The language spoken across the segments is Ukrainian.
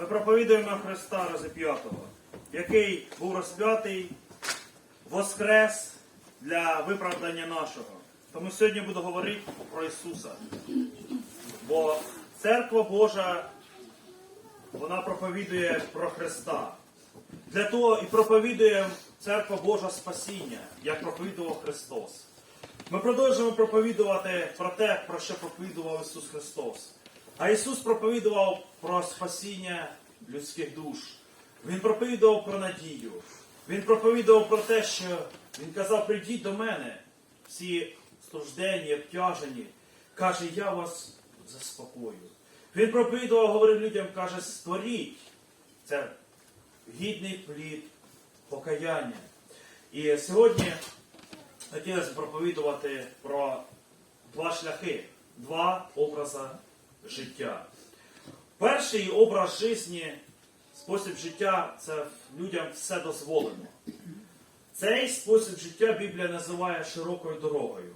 Ми проповідуємо Христа розіп'ятого, який був розп'ятий, воскрес для виправдання нашого. Тому сьогодні буду говорити про Ісуса. Бо церква Божа, вона проповідує про Христа. Для того і проповідує церква Божа спасіння, як проповідував Христос. Ми продовжуємо проповідувати про те, про що проповідував Ісус Христос. А Ісус проповідував про спасіння людських душ. Він проповідував про надію. Він проповідував про те, що Він казав, прийдіть до мене, всі страждені, обтяжені. Каже, я вас заспокою. Він проповідував, говорив людям, каже, створіть. Це гідний плід покаяння. І сьогодні хотілося проповідувати про два шляхи, два образи життя. Перший образ житті, спосіб життя це людям все дозволено. Цей спосіб життя Біблія називає широкою дорогою.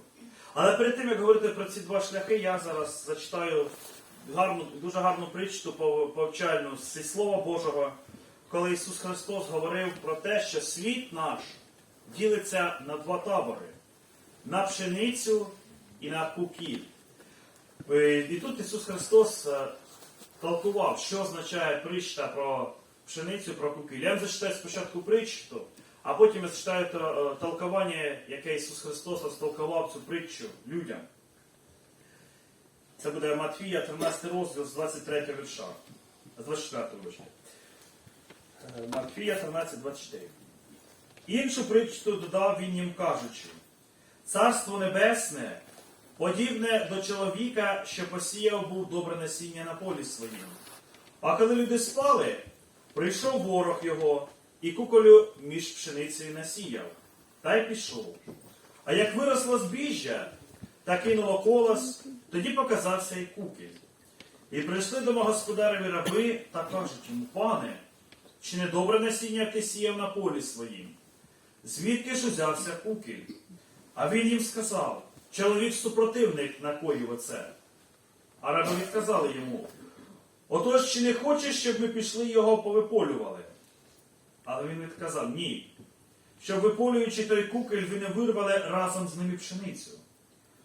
Але перед тим, як говорити про ці два шляхи, я зараз зачитаю гарну, дуже гарну притчу повчальну зі Слова Божого, коли Ісус Христос говорив про те, що світ наш ділиться на два табори: на пшеницю і на кукіль. Е, І тут Ісус Христос е, толкував, що означає притча про пшеницю, про кукіль. Я вам зачитаю спочатку притчу, а потім я зачитаю е, толкування, яке Ісус Христос розтолкував цю притчу людям. Це буде Матвія, 13 розділ з 23 вірша. З 24 вірша. Матвія 13, 24. Іншу притчу додав він їм кажучи, Царство Небесне подібне до чоловіка, що посіяв був добре насіння на полі своїм. А коли люди спали, прийшов ворог його і куколю між пшеницею насіяв, та й пішов. А як виросло збіжжя та кинуло колос, тоді показався і кукіль. І прийшли до господареві раби та кажуть йому, пане, чи не добре насіння ти сіяв на полі своїм? Звідки ж узявся кукіль? А він їм сказав, чоловік супротивник накоїв оце. А раби відказали йому, отож чи не хочеш, щоб ми пішли його повиполювали? Але він відказав, ні. Щоб виполюючи той кукіль, ви не вирвали разом з ними пшеницю.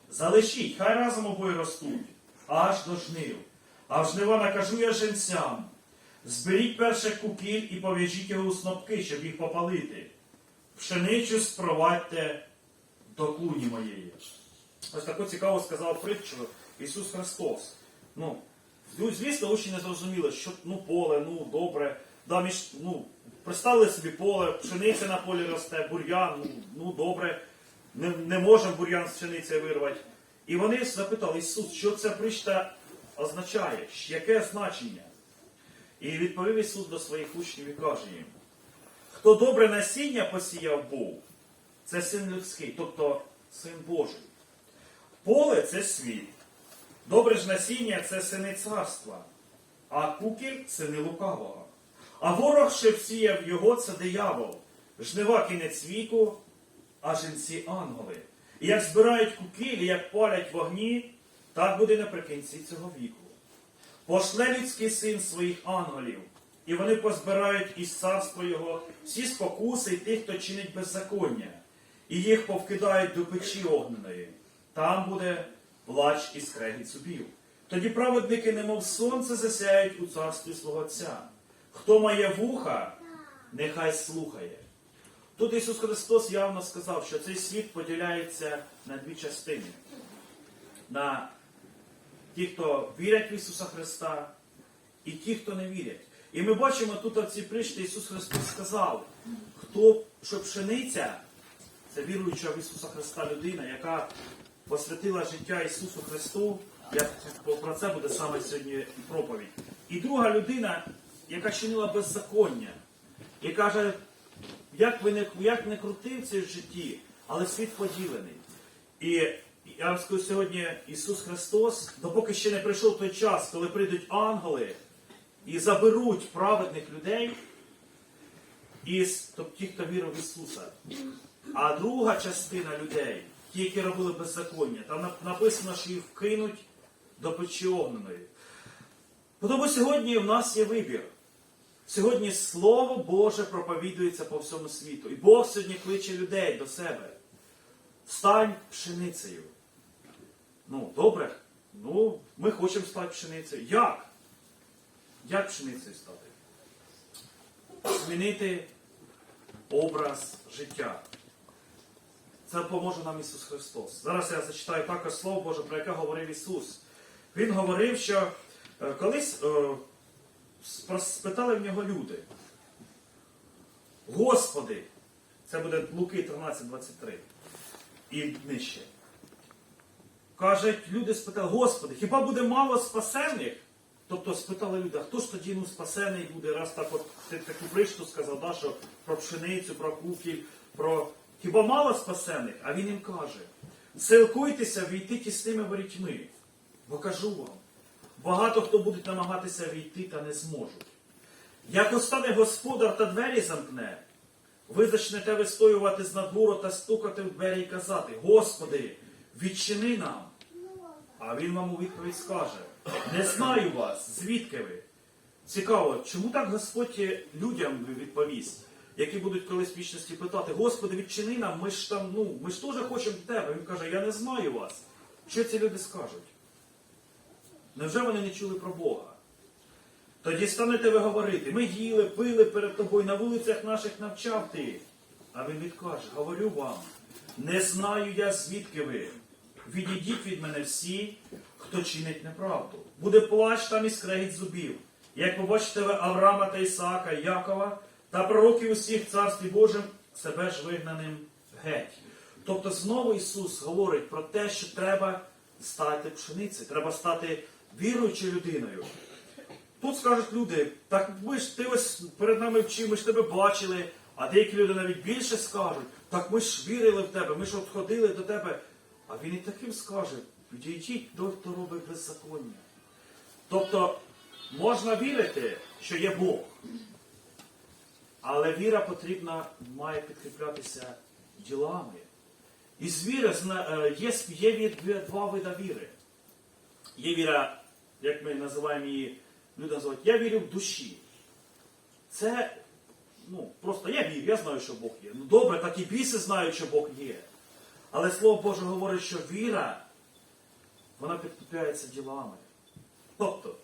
Залишіть, хай разом обоє ростуть, аж до жнив. А в жнива накажу я женцям. Зберіть перше кукіль і пов'яжіть його у снопки, щоб їх попалити. Пшеницю спровадьте до клуні моєї. Ось таку цікаво сказав притчу Ісус Христос. Ну, звісно, учні не зрозуміли, що ну, поле, ну добре. Да, між, ну, представили собі поле, пшениця на полі росте, бур'ян, ну, ну добре, не, не можемо бур'ян з пшениці вирвати. І вони запитали Ісус, що ця притча означає, яке значення? І відповів Ісус до своїх учнів і каже їм, хто добре насіння посіяв був, це син людський, тобто син Божий. Поле це світ. Добре ж насіння це сини царства, а кукіль сини лукавого. А ворог ще всіяв його це диявол, жнива кінець віку, а жінці ангели. І як збирають кукіль, і як палять вогні, так буде наприкінці цього віку. Пошле людський син своїх ангелів, і вони позбирають із царства його всі спокуси й тих, хто чинить беззаконня, і їх повкидають до печі огненої. Там буде плач і скрегіт зубів. Тоді праведники, немов сонце, засяють у царстві свого Отця. Хто має вуха, нехай слухає. Тут Ісус Христос явно сказав, що цей світ поділяється на дві частини. На ті, хто вірять в Ісуса Христа, і ті, хто не вірять. І ми бачимо тут в цій притчі Ісус Христос сказав, хто, що пшениця, це віруюча в Ісуса Христа людина, яка посвятила життя Ісусу Христу, як про це буде саме сьогодні проповідь. І друга людина, яка чинила беззаконня, і каже, як ви не, як не крутив це в житті, але світ поділений. І я вам скажу сьогодні, Ісус Христос, допоки ще не прийшов той час, коли прийдуть ангели і заберуть праведних людей, із, тобто ті, хто вірив в Ісуса. А друга частина людей, ті, які робили беззаконня, там написано, що їх вкинуть до печі огненої. Тому сьогодні в нас є вибір. Сьогодні Слово Боже проповідується по всьому світу. І Бог сьогодні кличе людей до себе. Стань пшеницею. Ну, добре. Ну, ми хочемо стати пшеницею. Як? Як пшеницею стати? Змінити образ життя. Це поможе нам Ісус Христос. Зараз я зачитаю також Слово Боже, про яке говорив Ісус. Він говорив, що е, колись е, спитали в нього люди. Господи, це буде Луки 13.23 і нижче. Кажуть, люди спитали, Господи, хіба буде мало спасених? Тобто спитали люди, а хто ж тоді ну, спасений буде, раз так от ти таку причту сказав, да, що про пшеницю, про кукіль, про хіба мало спасених? А він їм каже: силкуйтеся війти тісними ворітьми, бо кажу вам, багато хто будуть намагатися війти та не зможуть. Як остане господар та двері замкне, ви зачнете вистоювати з надвору та стукати в двері і казати, Господи, відчини нам. А він вам у відповідь скаже, не знаю вас, звідки ви? Цікаво, чому так Господь людям відповість, які будуть колись вічності питати, Господи, відчини нам, ми ж там, ну, ми ж теж хочемо тебе. Він каже, я не знаю вас. Що ці люди скажуть? Невже вони не чули про Бога? Тоді станете ви говорити, ми їли, пили перед тобою, на вулицях наших навчав ти. А він відкаже, говорю вам, не знаю я, звідки ви. Відійдіть від мене всі, хто чинить неправду. Буде плач там і скрегіт зубів. Як побачите ви Авраама та Ісаака, Якова та пророків усіх в царстві Божим, себе ж вигнаним геть. Тобто знову Ісус говорить про те, що треба стати пшеницею, треба стати віруючою людиною. Тут скажуть люди, так ми ж ти ось перед нами вчив, ми ж тебе бачили, а деякі люди навіть більше скажуть, так ми ж вірили в тебе, ми ж от ходили до тебе. А він і таким скаже, відійдіть той, хто робить беззаконня. Тобто можна вірити, що є Бог. Але віра потрібна, має підкріплятися ділами. І з віри е, є, є два вида віри. Є віра, як ми називаємо її, люди називають, я вірю в душі. Це, ну, просто я вірю, я знаю, що Бог є. Ну добре, так і біси знають, що Бог є. Але Слово Боже говорить, що віра, вона підкріпляється ділами. Тобто,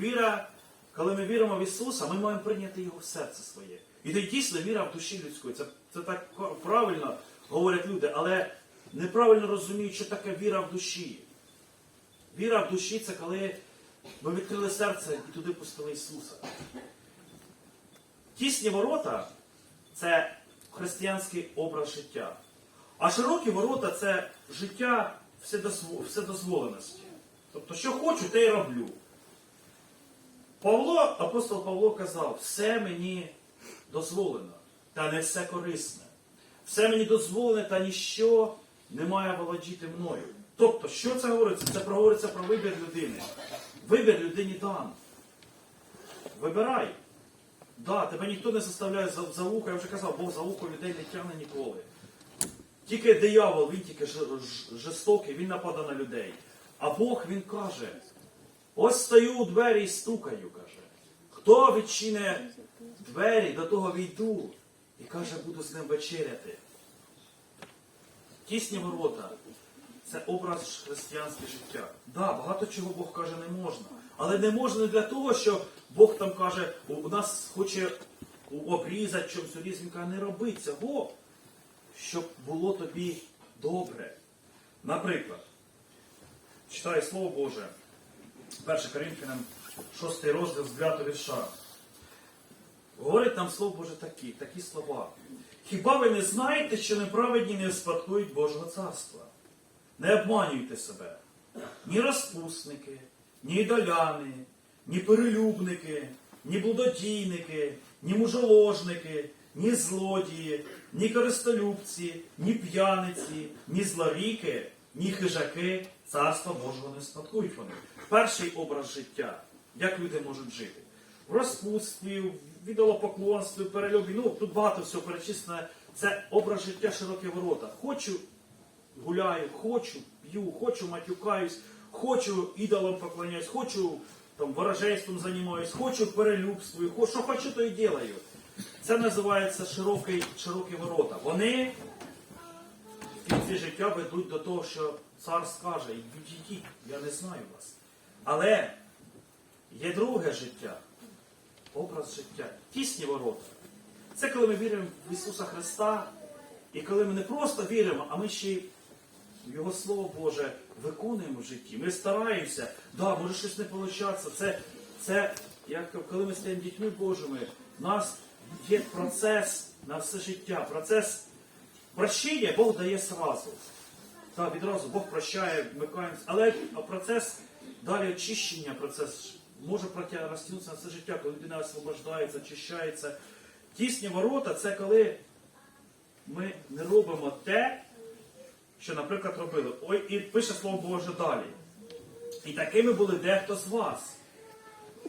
віра, коли ми віримо в Ісуса, ми маємо прийняти Його в серце своє. І це дійсно віра в душі людської. Це, це так правильно говорять люди, але неправильно розуміють, що таке віра в душі. Віра в душі це коли ми відкрили серце і туди пустили Ісуса. Тісні ворота це християнський образ життя. А широкі ворота це життя вседозво- вседозволеності. Тобто, що хочу, те й роблю. Павло, апостол Павло казав, все мені дозволено, та не все корисне. Все мені дозволене, та ніщо не має володіти мною. Тобто, що це говориться? Це проговориться про вибір людини. Вибір людині дан. Вибирай. Да, тебе ніхто не заставляє за, за вухо, я вже казав, Бог за вухо людей не тягне ніколи. Тільки диявол, він тільки жорстокий, він нападає на людей. А Бог він каже: ось стою у двері і стукаю, каже. Хто відчине двері, до того війду. І каже, буду з ним вечеряти. Тісні ворота це образ християнське життя. Да, багато чого Бог каже не можна. Але не можна для того, що Бог там каже, у нас хоче обрізати чомусь уріз. Не роби цього, щоб було тобі добре. Наприклад, читаю Слово Боже, 1 Коринфянам 6 розділ з 9 вірша. Говорить нам Слово Боже такі, такі слова. Хіба ви не знаєте, що неправедні не спадкують Божого царства? Не обманюйте себе. Ні розпусники, ні ідоляни, ні перелюбники, ні блудодійники, ні мужоложники, ні злодії, ні користолюбці, ні п'яниці, ні злоріки, ні хижаки царства Божого не спадкують вони. Перший образ життя, як люди можуть жити. В розпутстві, в ідолопоклонстві, в перелюбі. Ну, тут багато всього перечислене. Це образ життя широкі ворота. Хочу гуляю, хочу, п'ю, хочу матюкаюсь, хочу ідолам поклоняюсь, хочу там ворожейством займаюсь, хочу перелюбствую, що хочу, то і делаю. Це називається широкі ворота. Вони в життя ведуть до того, що цар скаже, йдіть, я не знаю вас. Але є друге життя, образ життя, тісні ворота. Це коли ми віримо в Ісуса Христа, і коли ми не просто віримо, а ми ще Його Слово Боже виконуємо в житті. Ми стараємося, да, може щось не виходить. Це, це як коли ми стаємо дітьми Божими, у нас є процес на все життя, процес прощення Бог дає сразу. Так, відразу Бог прощає, вмикаємося. Але процес далі очищення, процес може розтягнутися на все життя, коли людина освобождається, очищається. Тісні ворота це коли ми не робимо те, що, наприклад, робили. Ой, і пише Слово Боже далі. І такими були дехто з вас.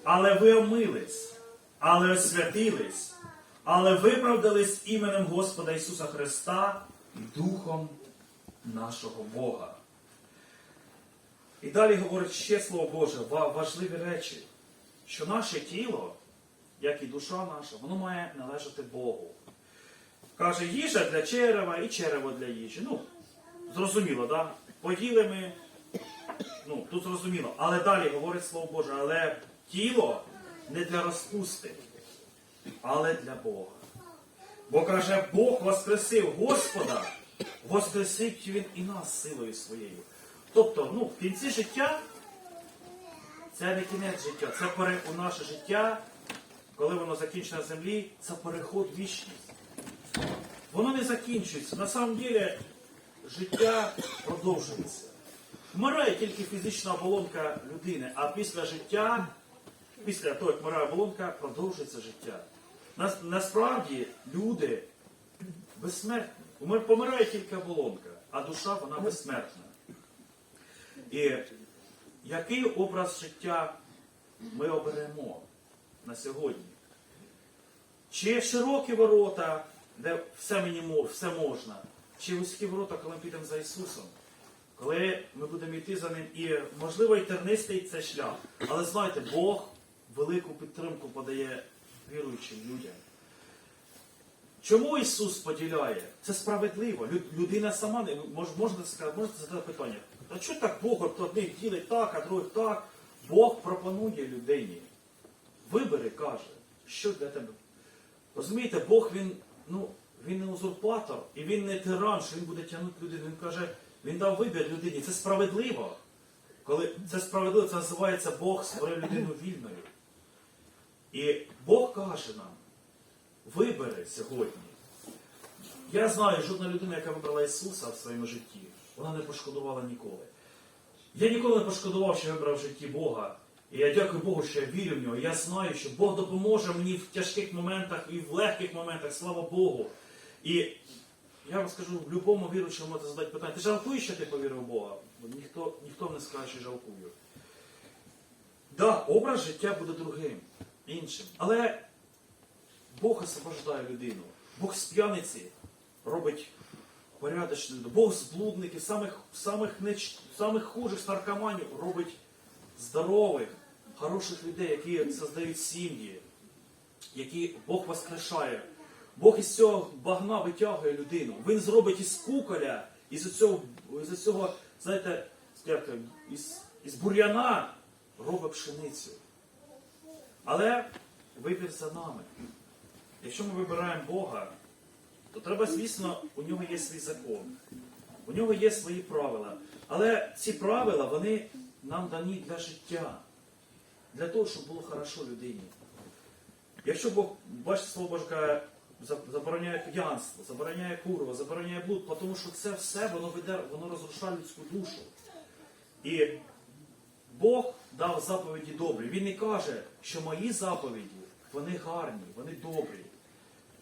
Але ви омились, але освятились, але виправдались іменем Господа Ісуса Христа і Духом нашого Бога. І далі говорить ще Слово Боже, важливі речі, що наше тіло, як і душа наша, воно має належати Богу. Каже, їжа для черева і черево для їжі. Ну, зрозуміло, да? Поїли ми, ну, тут зрозуміло. Але далі говорить Слово Боже, але тіло не для розпусти, але для Бога. Бо каже, Бог воскресив Господа, воскресить Він і нас силою своєю. Тобто, ну, в кінці життя це не кінець життя, це пере... у наше життя, коли воно закінчено на землі, це переход в вічність. Воно не закінчується. На самом деле життя продовжується. Вмирає тільки фізична оболонка людини, а після життя, після того, як вмирає оболонка, продовжується життя. Нас, насправді люди безсмертні. Помирає тільки оболонка, а душа вона безсмертна. І який образ життя ми оберемо на сьогодні? Чи широкі ворота, де все мені все можна, чи вузькі ворота, коли ми підемо за Ісусом, коли ми будемо йти за Ним, і можливо і тернистий це шлях. Але знаєте, Бог велику підтримку подає віруючим людям. Чому Ісус поділяє? Це справедливо. Людина сама не мож, можна сказати, можете задати питання. А чого так Бог одних ділить так, а других так? Бог пропонує людині. Вибери, каже, що для тебе. Розумієте, Бог він, ну, він не узурпатор і він не тиран, що він буде тягнути людину. Він каже, він дав вибір людині. Це справедливо. Коли це справедливо, це називається Бог створив людину вільною. І Бог каже нам, вибери сьогодні. Я знаю, жодна людина, яка вибрала Ісуса в своєму житті, вона не пошкодувала ніколи. Я ніколи не пошкодував, що вибрав в житті Бога. І я дякую Богу, що я вірю в нього. Я знаю, що Бог допоможе мені в тяжких моментах і в легких моментах, слава Богу. І я вам скажу, в будь-якому віруючому можете задати питання, ти жалкуєш, що ти повірив в Бога? Ніхто, ніхто не скаже, що жалкую. Да, образ життя буде другим, іншим. Але Бог освобождає людину. Бог з п'яниці робить порядочну людину. Бог з блудників, самих, самих, неч... самих хужих з наркоманів робить здорових, хороших людей, які создають сім'ї, які Бог воскрешає. Бог із цього багна витягує людину. Він зробить із куколя, із цього, із цього знаєте, як із, із бур'яна робить пшеницю. Але вибір за нами. Якщо ми вибираємо Бога, то треба, звісно, у нього є свій закон. У нього є свої правила. Але ці правила, вони нам дані для життя. Для того, щоб було хорошо людині. Якщо Бог, бачите, слово Боже забороняє п'янство, забороняє курва, забороняє блуд, тому що це все воно веде, воно розрушає людську душу. І Бог дав заповіді добрі. Він не каже, що мої заповіді, вони гарні, вони добрі.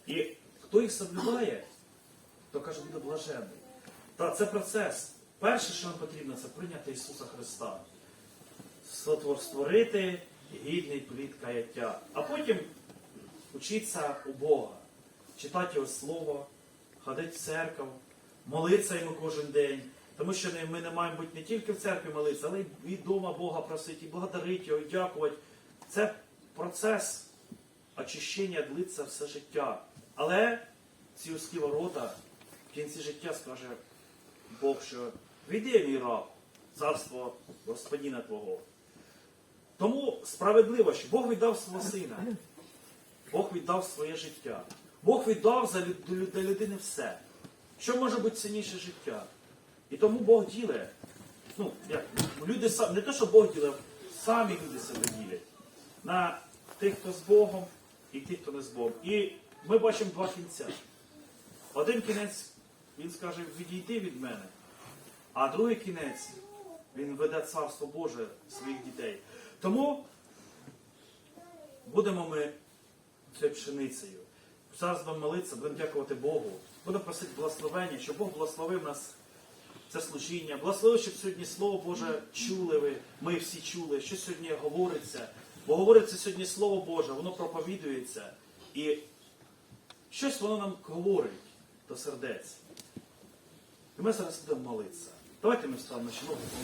І хто їх соблюдає, то каже, буде блаженний. Та це процес. Перше, що нам потрібно, це прийняти Ісуса Христа. Створити гідний плід каяття. А потім учитися у Бога, читати Його Слово, ходити в церкву, молитися йому кожен день Тому що ми не маємо бути не тільки в церкві молитися, але й від дома Бога просити, і благодарити його, дякувати. Це процес очищення длиться все життя. Але ці узкі ворота в кінці життя скаже Бог, що війди, мій раб, царство Господіна Твого. Тому справедливо, що Бог віддав свого сина. Бог віддав своє життя. Бог віддав за людини все. Що може бути цінніше життя? І тому Бог ділить. Ну, люди сам, не те, що Бог ділить, самі люди себе ділять. На тих, хто з Богом, і тих, хто не з Богом. І ми бачимо два кінця. Один кінець, він скаже, відійди від мене. А другий кінець, він веде царство Боже своїх дітей. Тому будемо ми цією пшеницею. Зараз будемо молитися, будемо дякувати Богу. Будемо просити благословення, щоб Бог благословив нас це служіння. Благослови, щоб сьогодні Слово Боже чули ви, ми всі чули, що сьогодні говориться. Бо говориться сьогодні Слово Боже, воно проповідується. І щось воно нам говорить до сердець. І ми зараз будемо молитися. Давайте ми станемо що помолимося.